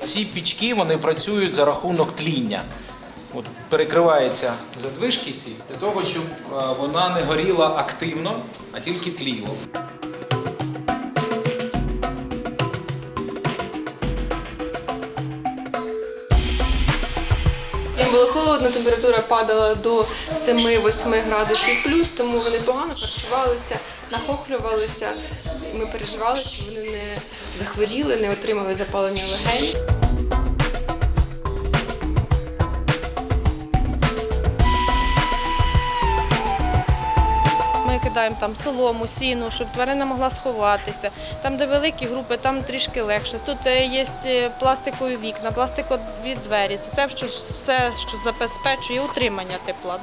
Ці пічки вони працюють за рахунок тління. От перекриваються задвижки ці для того, щоб е, вона не горіла активно, а тільки тліла. Було холодно, температура падала до 7-8 градусів плюс, тому вони погано харчувалися, нахохлювалися. Ми переживали, що вони не захворіли, не отримали запалення легень. Кидаємо там солому, сіну, щоб тварина могла сховатися. Там, де великі групи, там трішки легше. Тут е, є е, пластикові вікна, пластикові двері. Це те, що все, що забезпечує утримання тепла.